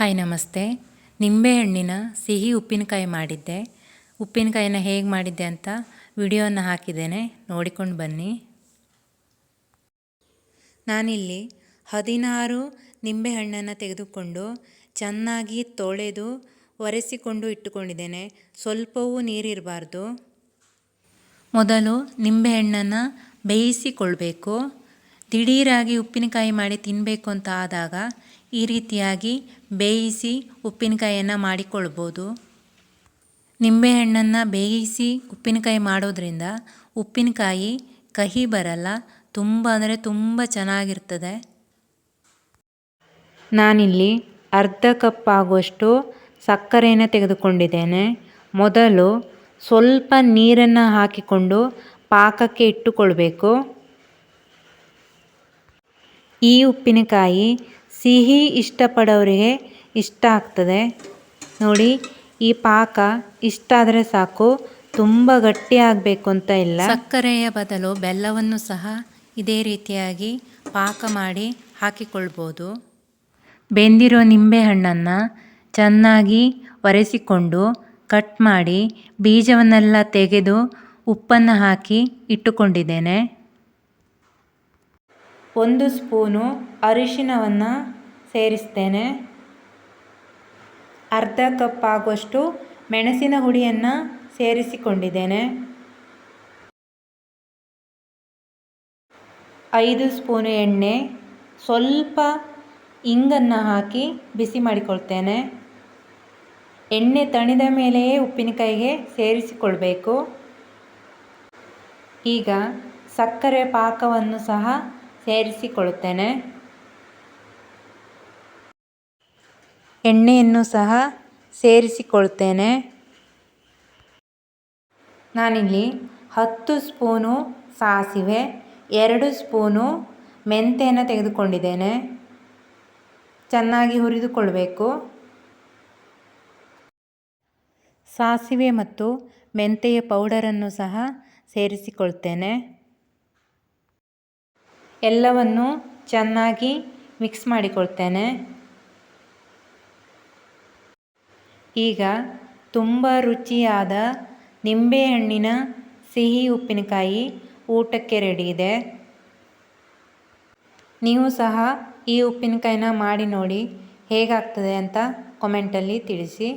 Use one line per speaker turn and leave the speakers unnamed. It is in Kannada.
ಹಾಯ್ ನಮಸ್ತೆ. ನಿಂಬೆಹಣ್ಣಿನ ಸಿಹಿ ಉಪ್ಪಿನಕಾಯಿ ಮಾಡಿದ್ದೆ. ಉಪ್ಪಿನಕಾಯಿನ ಹೇಗೆ ಮಾಡಿದ್ದೆ ಅಂತ ವಿಡಿಯೋನ ಹಾಕಿದ್ದೇನೆ. ನೋಡಿಕೊಂಡು ಬನ್ನಿ. ನಾನಿಲ್ಲಿ ಹದಿನಾರು ನಿಂಬೆಹಣ್ಣನ್ನು ತೆಗೆದುಕೊಂಡು ಚೆನ್ನಾಗಿ ತೊಳೆದು ಒರೆಸಿಕೊಂಡು ಇಟ್ಟುಕೊಂಡಿದ್ದೇನೆ. ಸ್ವಲ್ಪವೂ ನೀರಿರಬಾರ್ದು. ಮೊದಲು ನಿಂಬೆಹಣ್ಣನ್ನು ಬೇಯಿಸಿಕೊಳ್ಬೇಕು. ದಿಢೀರಾಗಿ ಉಪ್ಪಿನಕಾಯಿ ಮಾಡಿ ತಿನ್ನಬೇಕು ಅಂತ ಆದಾಗ ಈ ರೀತಿಯಾಗಿ ಬೇಯಿಸಿ ಉಪ್ಪಿನಕಾಯಿಯನ್ನು ಮಾಡಿಕೊಳ್ಬೋದು. ನಿಂಬೆಹಣ್ಣನ್ನು ಬೇಯಿಸಿ ಉಪ್ಪಿನಕಾಯಿ ಮಾಡೋದ್ರಿಂದ ಉಪ್ಪಿನಕಾಯಿ ಕಹಿ ಬರಲ್ಲ, ತುಂಬ ಅಂದರೆ ತುಂಬ ಚೆನ್ನಾಗಿರ್ತದೆ. ನಾನಿಲ್ಲಿ ಅರ್ಧ ಕಪ್ ಆಗುವಷ್ಟು ಸಕ್ಕರೆಯನ್ನು ತೆಗೆದುಕೊಂಡಿದ್ದೇನೆ. ಮೊದಲು ಸ್ವಲ್ಪ ನೀರನ್ನು ಹಾಕಿಕೊಂಡು ಪಾಕಕ್ಕೆ ಇಟ್ಟುಕೊಳ್ಬೇಕು. ಈ ಉಪ್ಪಿನಕಾಯಿ ಸಿಹಿ ಇಷ್ಟಪಡೋರಿಗೆ ಇಷ್ಟ ಆಗ್ತದೆ. ನೋಡಿ, ಈ ಪಾಕ ಇಷ್ಟ ಆದರೆ ಸಾಕು, ತುಂಬ ಗಟ್ಟಿ ಆಗಬೇಕು ಅಂತ ಇಲ್ಲ. ಸಕ್ಕರೆಯ ಬದಲು ಬೆಲ್ಲವನ್ನು ಸಹ ಇದೇ ರೀತಿಯಾಗಿ ಪಾಕ ಮಾಡಿ ಹಾಕಿಕೊಳ್ಬೋದು. ಬೆಂದಿರೋ ನಿಂಬೆಹಣ್ಣನ್ನು ಚೆನ್ನಾಗಿ ಒರೆಸಿಕೊಂಡು ಕಟ್ ಮಾಡಿ ಬೀಜವನ್ನೆಲ್ಲ ತೆಗೆದು ಉಪ್ಪನ್ನು ಹಾಕಿ ಇಟ್ಟುಕೊಂಡಿದ್ದೇನೆ. ಒಂದು ಸ್ಪೂನು ಅರಿಶಿನವನ್ನು ಸೇರಿಸ್ತೇನೆ. ಅರ್ಧ ಕಪ್ ಆಗುವಷ್ಟು ಮೆಣಸಿನ ಹುಡಿಯನ್ನು ಸೇರಿಸಿಕೊಂಡಿದ್ದೇನೆ. ಐದು ಸ್ಪೂನು ಎಣ್ಣೆ, ಸ್ವಲ್ಪ ಇಂಗನ್ನು ಹಾಕಿ ಬಿಸಿ ಮಾಡಿಕೊಳ್ತೇನೆ. ಎಣ್ಣೆ ತಣಿದ ಮೇಲೆಯೇ ಉಪ್ಪಿನಕಾಯಿಗೆ ಸೇರಿಸಿಕೊಳ್ಬೇಕು. ಈಗ ಸಕ್ಕರೆ ಪಾಕವನ್ನು ಸಹ ಸೇರಿಸಿಕೊಳ್ಳುತ್ತೇನೆ. ಎಣ್ಣೆಯನ್ನು ಸಹ ಸೇರಿಸಿಕೊಳ್ತೇನೆ ನಾನಿಲ್ಲಿ ಹತ್ತು ಸ್ಪೂನು ಸಾಸಿವೆ, ಎರಡು ಸ್ಪೂನು ಮೆಂತೆಯನ್ನು ತೆಗೆದುಕೊಂಡಿದ್ದೇನೆ. ಚೆನ್ನಾಗಿ ಹುರಿದುಕೊಳ್ಬೇಕು ಸಾಸಿವೆ ಮತ್ತು ಮೆಂತೆಯ ಪೌಡರನ್ನು ಸಹ ಸೇರಿಸಿಕೊಳ್ತೇನೆ ಎಲ್ಲವನ್ನು ಚೆನ್ನಾಗಿ ಮಿಕ್ಸ್ ಮಾಡಿಕೊಳ್ತೇನೆ. ಈಗ ತುಂಬ ರುಚಿಯಾದ ನಿಂಬೆಹಣ್ಣಿನ ಸಿಹಿ ಉಪ್ಪಿನಕಾಯಿ ಊಟಕ್ಕೆ ರೆಡಿ ಇದೆ. ನೀವು ಸಹ ಈ ಉಪ್ಪಿನಕಾಯಿನ ಮಾಡಿ ನೋಡಿ ಹೇಗಾಗ್ತದೆ ಅಂತ ಕೊಮೆಂಟಲ್ಲಿ ತಿಳಿಸಿ.